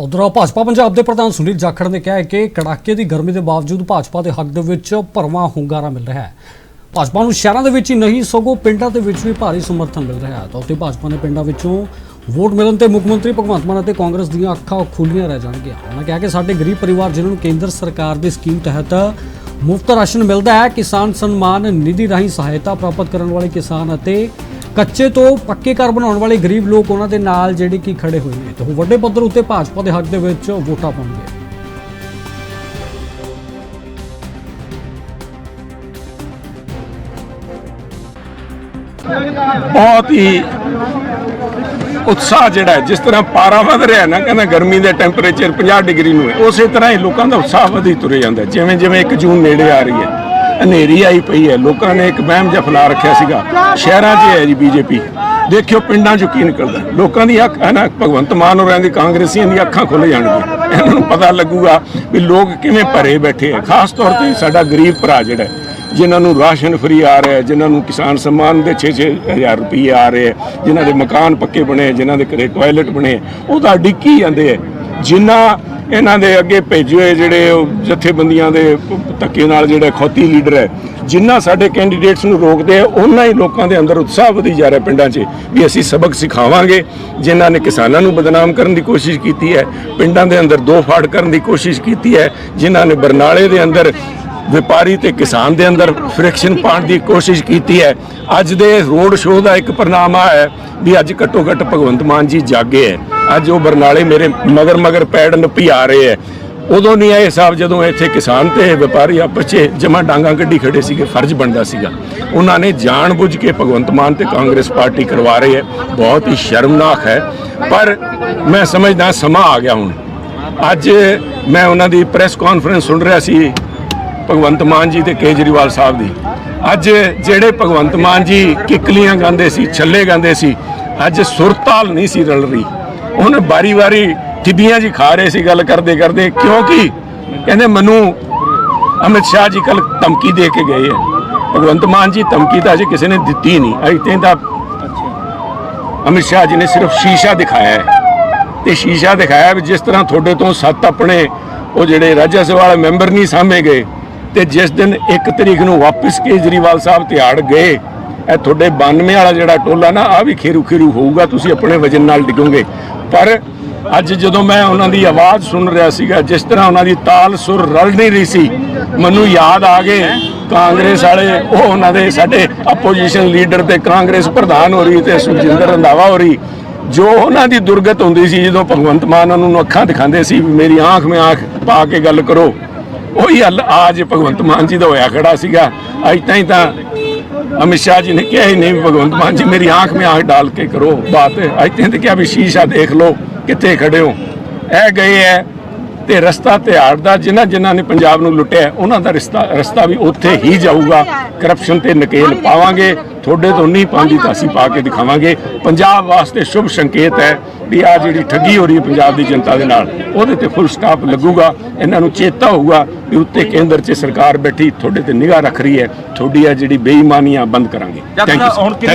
ਉਧਰ ਭਾਜਪਾ ਪੰਜਾਬ ਦੇ ਪ੍ਰਧਾਨ ਸੁਨੀਲ ਜਾਖੜ ਨੇ ਕਿਹਾ ਹੈ ਕਿ ਕੜਾਕੇ ਦੀ ਗਰਮੀ ਦੇ ਬਾਵਜੂਦ ਭਾਜਪਾ ਦੇ ਹੱਕ ਦੇ ਵਿੱਚ ਭਰਵਾਂ ਹੁੰਗਾਰਾ ਮਿਲ ਰਿਹਾ ਹੈ। ਭਾਜਪਾ ਨੂੰ ਸ਼ਹਿਰਾਂ ਦੇ ਵਿੱਚ ਹੀ ਨਹੀਂ, ਸਗੋਂ ਪਿੰਡਾਂ ਦੇ ਵਿੱਚ ਵੀ ਭਾਰੀ ਸਮਰਥਨ ਮਿਲ ਰਿਹਾ ਹੈ। ਤਾਂ ਉੱਥੇ ਭਾਜਪਾ ਨੇ ਪਿੰਡਾਂ ਵਿੱਚੋਂ ਵੋਟ ਮਿਲਣ ਤੇ ਮੁੱਖ ਮੰਤਰੀ ਭਗਵੰਤ ਮਾਨ ਅਤੇ ਕਾਂਗਰਸ ਦੀਆਂ ਅੱਖਾਂ ਖੁੱਲੀਆਂ ਰਹਿ ਜਾਣਗੀਆਂ। ਉਹਨਾਂ ਕਿਹਾ ਕਿ ਸਾਡੇ ਗਰੀਬ ਪਰਿਵਾਰ ਜਿਨ੍ਹਾਂ ਨੂੰ ਕੇਂਦਰ ਸਰਕਾਰ ਦੀ ਸਕੀਮ ਤਹਿਤ ਮੁਫਤ ਰਾਸ਼ਨ ਮਿਲਦਾ ਹੈ, ਕਿਸਾਨ ਸਨਮਾਨ ਨਿਧੀ ਰਾਹੀਂ ਸਹਾਇਤਾ ਪ੍ਰਾਪਤ ਕਰਨ ਵਾਲੇ ਕਿਸਾਨ ਅਤੇ ਕੱਚੇ ਤੋਂ ਪੱਕੇ ਘਰ ਬਣਾਉਣ ਵਾਲੇ ਗਰੀਬ ਲੋਕ ਉਹਨਾਂ ਦੇ ਨਾਲ ਜਿਹੜੇ ਕਿ ਖੜੇ ਹੋਏ ਨੇ। ਤੇ ਉਹ ਵੱਡੇ ਪੱਧਰ ਉੱਤੇ ਭਾਜਪਾ ਦੇ ਹੱਕ ਦੇ ਵਿੱਚ ਵੋਟਾਂ ਪਾਉਣਗੇ। ਬਹੁਤ ਹੀ ਉਤਸ਼ਾਹ ਜਿਹੜਾ ਹੈ, ਜਿਸ ਤਰ੍ਹਾਂ ਪਾਰਾ ਵਧ ਰਿਹਾ ਨਾ ਕਹਿੰਦਾ ਗਰਮੀ ਦੇ ਟੈਂਪਰੇਚਰ 50 ਡਿਗਰੀ ਨੂੰ ਹੈ ਉਸੇ ਤਰ੍ਹਾਂ ਹੀ ਲੋਕਾਂ ਦਾ ਉਤਸ਼ਾਹ ਵਧੀ ਤੁਰੇ ਜਾਂਦਾ ਜਿਵੇਂ ਜਿਵੇਂ 1 ਜੂਨ ਨੇੜੇ ਆ ਰਹੀ ਹੈ। ਹਨੇਰੀ ਆਈ ਪਈ ਹੈ। ਲੋਕਾਂ ਨੇ ਇੱਕ ਵਹਿਮ ਜਿਹਾ ਫੈਲਾ ਰੱਖਿਆ ਸੀਗਾ। ਸ਼ਹਿਰਾਂ 'ਚ ਹੈ ਜੀ ਬੀਜੇਪੀ। ਦੇਖਿਓ ਪਿੰਡਾਂ 'ਚੋਂ ਕੀ ਨਿਕਲਦਾ। ਲੋਕਾਂ ਦੀ ਅੱਖ ਹੈ ਨਾ ਭਗਵੰਤ ਮਾਨ ਹੋਰਾਂ ਦੀ ਕਾਂਗਰਸੀਆਂ ਦੀ ਅੱਖਾਂ ਖੁੱਲ ਜਾਣਗੀਆਂ। ਇਹਨਾਂ ਨੂੰ ਪਤਾ ਲੱਗੂਗਾ ਵੀ ਲੋਕ ਕਿਵੇਂ ਭਰੇ ਬੈਠੇ ਆ। ਖਾਸ ਤੌਰ ਤੇ ਸਾਡਾ ਗਰੀਬ ਭਰਾ ਜਿਹੜਾ ਹੈ, ਜਿਨ੍ਹਾਂ ਨੂੰ ਰਾਸ਼ਨ ਫਰੀ ਆ ਰਿਹਾ ਹੈ, ਜਿਨ੍ਹਾਂ ਨੂੰ ਕਿਸਾਨ ਸਨਮਾਨ ਦੇ 6-6 ਹਜ਼ਾਰ ਰੁਪਏ ਆ ਰਹੇ ਹੈ, ਜਿਨ੍ਹਾਂ ਦੇ ਮਕਾਨ ਪੱਕੇ ਬਣੇ ਜਿਨ੍ਹਾਂ ਦੇ ਘਰੇ ਟਾਇਲਟ ਬਣੇ ਉਹ ਤਾਂ ਡਿੱਕੀ ਜਾਂਦੇ ਹੈ। ਜਿਨ੍ਹਾਂ ਇਹਨਾਂ ਦੇ ਅੱਗੇ ਭੇਜੇ ਹੋਏ ਜਿਹੜੇ ਉਹ ਜਥੇਬੰਦੀਆਂ ਦੇ ਧੱਕੇ ਨਾਲ ਜਿਹੜਾ ਖੌਤੀ ਲੀਡਰ ਹੈ ਜਿਨ੍ਹਾਂ ਸਾਡੇ ਕੈਂਡੀਡੇਟਸ ਨੂੰ ਰੋਕਦੇ ਆ ਉਹਨਾਂ ਹੀ ਲੋਕਾਂ ਦੇ ਅੰਦਰ ਉਤਸ਼ਾਹ ਵਧੀ ਜਾ ਰਿਹਾ ਪਿੰਡਾਂ 'ਚ ਵੀ ਅਸੀਂ ਸਬਕ ਸਿਖਾਵਾਂਗੇ, ਜਿਨ੍ਹਾਂ ਨੇ ਕਿਸਾਨਾਂ ਨੂੰ ਬਦਨਾਮ ਕਰਨ ਦੀ ਕੋਸ਼ਿਸ਼ ਕੀਤੀ ਹੈ, ਪਿੰਡਾਂ ਦੇ ਅੰਦਰ ਦੋ ਫਾੜ ਕਰਨ ਦੀ ਕੋਸ਼ਿਸ਼ ਕੀਤੀ ਹੈ, ਜਿਨ੍ਹਾਂ ਨੇ ਬਰਨਾਲੇ ਦੇ ਅੰਦਰ ਵਪਾਰੀ ਤੇ ਕਿਸਾਨ ਦੇ ਅੰਦਰ ਫ੍ਰਿਕਸ਼ਨ ਪਾਉਣ ਦੀ ਕੋਸ਼ਿਸ਼ ਕੀਤੀ ਹੈ। ਅੱਜ ਦੇ ਰੋਡ ਸ਼ੋਅ ਦਾ ਇੱਕ ਪ੍ਰਨਾਮਾ ਹੈ ਵੀ ਅੱਜ ਘੱਟੋ ਘੱਟ ਭਗਵੰਤ ਮਾਨ ਜੀ ਜਾਗੇ ਹੈ। ਅੱਜ ਉਹ ਬਰਨਾਲੇ ਮੇਰੇ ਮਗਰ ਮਗਰ ਪੈੜ ਨਪੀ ਆ ਰਹੇ ਹੈ ਉਦੋਂ ਨਹੀਂ ਆਏ ਹਿਸਾਬ ਜਦੋਂ ਇੱਥੇ ਕਿਸਾਨ ਤੇ ਵਪਾਰੀ ਆਪਸ 'ਚ ਜਮਾ ਡਾਂਗਾ ਕੱਢੀ ਖੜੇ ਸੀਗੇ, ਫਰਜ਼ ਬਣਦਾ ਸੀਗਾ। ਉਹਨਾਂ ਨੇ ਜਾਣਬੁੱਝ ਕੇ ਭਗਵੰਤ ਮਾਨ ਤੇ ਕਾਂਗਰਸ ਪਾਰਟੀ ਕਰਵਾ ਰਹੇ ਹੈ ਬਹੁਤ ਹੀ ਸ਼ਰਮਨਾਕ ਹੈ ਪਰ ਮੈਂ ਸਮਝਦਾ ਸਮਾਂ ਆ ਗਿਆ ਹੁਣ। ਅੱਜ ਮੈਂ ਉਹਨਾਂ ਦੀ ਪ੍ਰੈਸ ਕਾਨਫਰੰਸ ਸੁਣ ਰਿਹਾ ਸੀ ਭਗਵੰਤ ਮਾਨ ਜੀ ਤੇ ਕੇਜਰੀਵਾਲ ਸਾਹਿਬ ਦੀ। ਅੱਜ ਜਿਹੜੇ ਭਗਵੰਤ ਮਾਨ ਜੀ ਕਿਕਲੀਆਂ ਗਾਉਂਦੇ ਸੀ, ਛੱਲੇ ਗਾਉਂਦੇ ਸੀ, ਅੱਜ ਸੁਰਤਾਲ ਨਹੀਂ ਸੀ ਰਲ ਰਹੀ। ਉਹਨੇ ਬਾਰੀ-ਬਾਰੀ ਟਿੱਬੀਆਂ ਜੀ ਖਾ ਰਹੇ ਸੀ ਗੱਲ ਕਰਦੇ ਕਰਦੇ ਕਿਉਂਕਿ ਕਹਿੰਦੇ ਮੈਨੂੰ ਅਮਿਤ ਸ਼ਾਹ ਜੀ ਕੱਲ ਧਮਕੀ ਦੇ ਕੇ ਗਏ ਹੈ ਭਗਵੰਤ ਮਾਨ ਜੀ ਧਮਕੀ ਤਾਂ ਅਜੇ ਕਿਸੇ ਨੇ ਦਿੱਤੀ ਨਹੀਂ। ਅਜੇ ਤੇ ਤਾਂ ਅਮਿਤ ਸ਼ਾਹ ਜੀ ਨੇ ਸਿਰਫ ਸ਼ੀਸ਼ਾ ਦਿਖਾਇਆ ਹੈ। ਤੇ ਸ਼ੀਸ਼ਾ ਦਿਖਾਇਆ ਵੀ ਜਿਸ ਤਰ੍ਹਾਂ ਤੁਹਾਡੇ ਤੋਂ ਸੱਤ ਆਪਣੇ ਉਹ ਜਿਹੜੇ ਰਾਜਾ ਸਭਾ ਵਾਲੇ ਮੈਂਬਰ ਨਹੀਂ ਸਾਹਮਣੇ ਗਏ ਤੇ ਜਿਸ ਦਿਨ 1 ਤਰੀਕ ਨੂੰ ਵਾਪਸ ਕੇਜਰੀਵਾਲ ਸਾਹਿਬ ਤਿਹਾੜ ਗਏ, ਇਹ ਤੁਹਾਡੇ 92 ਵਾਲਾ ਜਿਹੜਾ ਟੋਲਾ ਨਾ ਆ ਵੀ ਖੇਰੂ ਖੇਰੂ ਹੋਊਗਾ, ਤੁਸੀਂ ਆਪਣੇ ਵਜਨ ਨਾਲ ਡਿੱਗੋਗੇ। ਪਰ ਅੱਜ ਜਦੋਂ ਮੈਂ ਉਹਨਾਂ ਦੀ ਆਵਾਜ਼ ਸੁਣ ਰਿਹਾ ਸੀਗਾ, ਜਿਸ ਤਰ੍ਹਾਂ ਉਹਨਾਂ ਦੀ ਤਾਲ ਸੁਰ ਰਲ ਨਹੀਂ ਰਹੀ ਸੀ, ਮੈਨੂੰ ਯਾਦ ਆ ਗਏ ਕਾਂਗਰਸ ਵਾਲੇ, ਉਹ ਉਹਨਾਂ ਦੇ ਸਾਡੇ ਆਪੋਜੀਸ਼ਨ ਲੀਡਰ ਤੇ ਕਾਂਗਰਸ ਪ੍ਰਧਾਨ ਹੋ ਰਹੀ ਤੇ ਸੁਖਜਿੰਦਰ ਰੰਧਾਵਾ ਹੋ ਰਹੀ, ਜੋ ਉਹਨਾਂ ਦੀ ਦੁਰਗਤ ਹੁੰਦੀ ਸੀ, ਜਦੋਂ ਭਗਵੰਤ ਮਾਨ ਉਹਨਾਂ ਨੂੰ ਅੱਖਾਂ ਦਿਖਾਉਂਦੇ ਸੀ, ਮੇਰੀ ਆਂਖ ਮੇ ਆਂਖ ਪਾ ਕੇ ਗੱਲ ਕਰੋ, ਉਹੀ ਹੱਲ ਅੱਜ ਭਗਵੰਤ ਮਾਨ ਜੀ ਦਾ ਹੋਇਆ ਖੜਾ ਸੀਗਾ ਅੱਜ ਤਾਂ ਹੀ ਤਾਂ ਅਮਿਤ ਸ਼ਾਹ ਜੀ ਨੇ ਕਿਹਾ ਹੀ ਨਹੀਂ ਵੀ ਭਗਵੰਤ ਮਾਨ ਜੀ ਮੇਰੀ ਆਂਖ ਮੇ ਆਂਖ ਡਾਲ ਕੇ ਕਰੋ ਬਾਤ। ਅੱਜ ਤਾਈਂ ਤਾਂ ਕਿਹਾ ਵੀ ਸ਼ੀਸ਼ਾ ਦੇਖ ਲਓ ਕਿੱਥੇ ਖੜੇ ਹੋ। ਇਹ ਗਏ ਹੈ ਤੇ ਰਸਤਾ ਤਿਹਾੜ ਦਾ ਜਿਨ੍ਹਾਂ ਜਿਨ੍ਹਾਂ ਨੇ ਪੰਜਾਬ ਨੂੰ ਲੁੱਟਿਆ ਉਹਨਾਂ ਦਾ ਰਸਤਾ ਰਸਤਾ ਵੀ ਉੱਥੇ ਹੀ ਜਾਊਗਾ। ਕਰਪਸ਼ਨ ਤੇ ਨਕੇਲ ਪਾਵਾਂਗੇ। ਤੁਹਾਡੇ ਤੋਂ ਨਹੀਂ ਪਾਉਂਦੀ ਤਾਂ ਅਸੀਂ ਪਾ ਕੇ ਦਿਖਾਵਾਂਗੇ। ਪੰਜਾਬ ਵਾਸਤੇ ਸ਼ੁਭ ਸੰਕੇਤ ਹੈ ਵੀ ਆ ਜਿਹੜੀ ਠੱਗੀ ਹੋ ਰਹੀ ਹੈ ਪੰਜਾਬ ਦੀ ਜਨਤਾ ਦੇ ਨਾਲ ਉਹਦੇ ਤੇ ਫੁੱਲ ਸਟਾਪ ਲੱਗੂਗਾ। ਇਹਨਾਂ ਨੂੰ ਚੇਤਾ ਹੋਊਗਾ ਵੀ ਉੱਤੇ ਕੇਂਦਰ 'ਚ ਸਰਕਾਰ ਬੈਠੀ ਤੁਹਾਡੇ ਤੇ ਨਿਗਾਹ ਰੱਖ ਰਹੀ ਹੈ। ਤੁਹਾਡੀ ਆ ਜਿਹੜੀ ਬੇਈਮਾਨੀਆਂ ਬੰਦ ਕਰਾਂਗੇ। Thank you